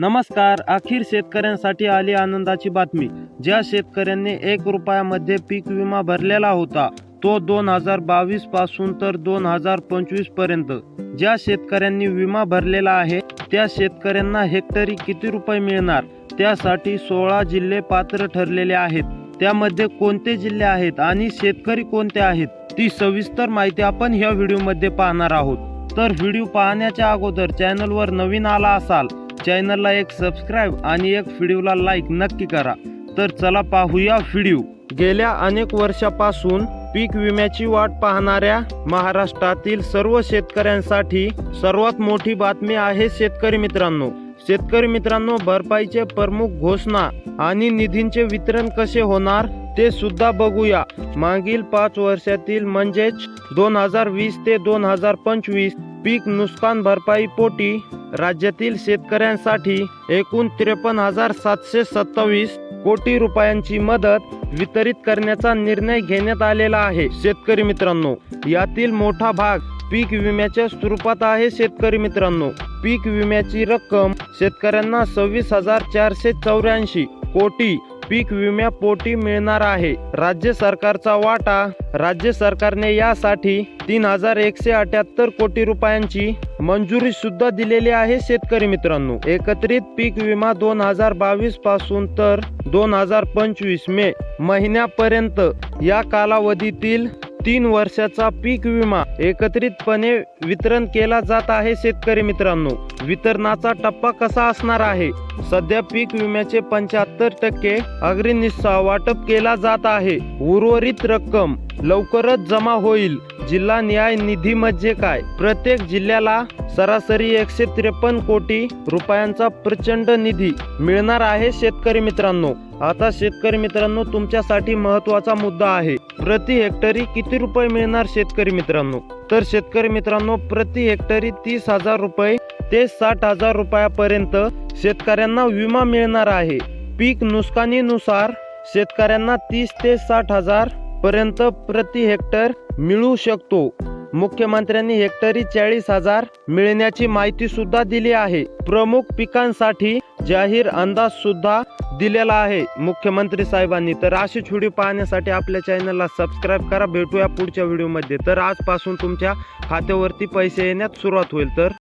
नमस्कार अखेर शेतकऱ्यांसाठी आली आनंदाची बातमी. ज्या शेतकऱ्यांनी एक रुपयामध्ये पीक विमा भरलेला होता तो दोन हजार बावीसपासून तर दोन हजार पंचवीसपर्यंत. ज्या शेतकऱ्यांनी विमा भरलेला आहे त्या शेतकऱ्यांना हेक्टरी किती रुपये मिळणार? त्यासाठी सोळा जिल्हे पात्र ठरलेले आहेत. त्यामध्ये कोणते जिल्हे आहेत आणि शेतकरी कोणते आहेत ती सविस्तर माहिती आपण ह्या व्हिडिओमध्ये पाहणार आहोत. तर व्हिडिओ पाहण्याच्या अगोदर चॅनलवर नवीन आला असाल चॅनलला एक सबस्क्राईब आणि एक व्हिडिओला लाईक नक्की करा. तर चला पाहूया व्हिडिओ गेल्या अनेक वर्षापासून पीक विम्याची वाट पाहणाऱ्या महाराष्ट्रातील सर्व शेतकऱ्यांसाठी सर्वात मोठी बातमी आहे शेतकरी मित्रांनो. शेतकरी मित्रांनो भरपाईचे प्रमुख घोषणा आणि निधींचे वितरण कसे होणार ते सुद्धा बघूया. मागील पाच वर्षातील म्हणजेच दोन हजार वीस ते दोन हजार पंचवीस पीक नुकसान भरपाई पोटी राज्यातील शेतकऱ्यांसाठी एकूण त्रेपन्न हजार सातशे सत्तावीस कोटी रुपयांची मदत वितरित करण्याचा निर्णय घेण्यात आलेला आहे. शेतकरी मित्रांनो यातील मोठा भाग पीक विम्याच्या स्वरूपात आहे. शेतकरी मित्रांनो पीक विम्याची रक्कम शेतकऱ्यांना सव्वीस हजार चारशे चौऱ्याऐंशी कोटी पीक विम्यापोटी मिळणार आहे. राज्य सरकारचा वाटा राज्य सरकारने यासाठी तीन हजार एकशे अठ्याहत्तर कोटी रुपयांची मंजुरी सुद्धा दिलेली आहे शेतकरी मित्रांनो. एकत्रित पीक विमा दोन हजार बावीसपासून तर दोन हजार पंचवीस मे महिन्यापर्यंत या कालावधीतील तीन वर्षाचा पीक विमा एकत्रितपणे वितरण केला जात आहे शेतकरी मित्रांनो. वितरणाचा टप्पा कसा असणार आहे? सध्या पीक विम्याचे पंच्याहत्तर टक्के अग्रिनिस्सा वाटप केला जात आहे. उर्वरित रक्कम लवकरच जमा होईल. जिल्हा न्याय निधी म्हणजे काय? प्रत्येक जिल्ह्याला सरासरी एकशे त्रेपन्न कोटी रुपयांचा प्रचंड निधी मिळणार आहे शेतकरी मित्रांनो. आता शेतकरी मित्रांनो तुमच्यासाठी महत्त्वाचा मुद्दा आहे. प्रति हेक्टरी किती रुपये मिळणार शेतकरी मित्रांनो? तर शेतकरी मित्रांनो प्रति हेक्टरी तीस हजार रुपये ते साठ हजार रुपयापर्यंत शेतकऱ्यांना विमा मिळणार आहे. पीक नुकसानीनुसार शेतकऱ्यांना तीस ते साठ हजार पर्यंत प्रति हेक्टर मिळू शकतो. मुख्यमंत्र्यांनी हेक्टरी चाळीस हजार मिळण्याची माहिती सुद्धा दिली आहे. प्रमुख पिकांसाठी जाहीर अंदाज सुद्धा दिलेला आहे. मुख्यमंत्री साहेबांनी तर अशी व्हिडिओ पाहण्यासाठी आपल्या चॅनलला सबस्क्राईब करा. भेटूया पुढच्या व्हिडिओमध्ये. तर आजपासून तुमच्या खात्यावरती पैसे येण्यास सुरुवात होईल. तर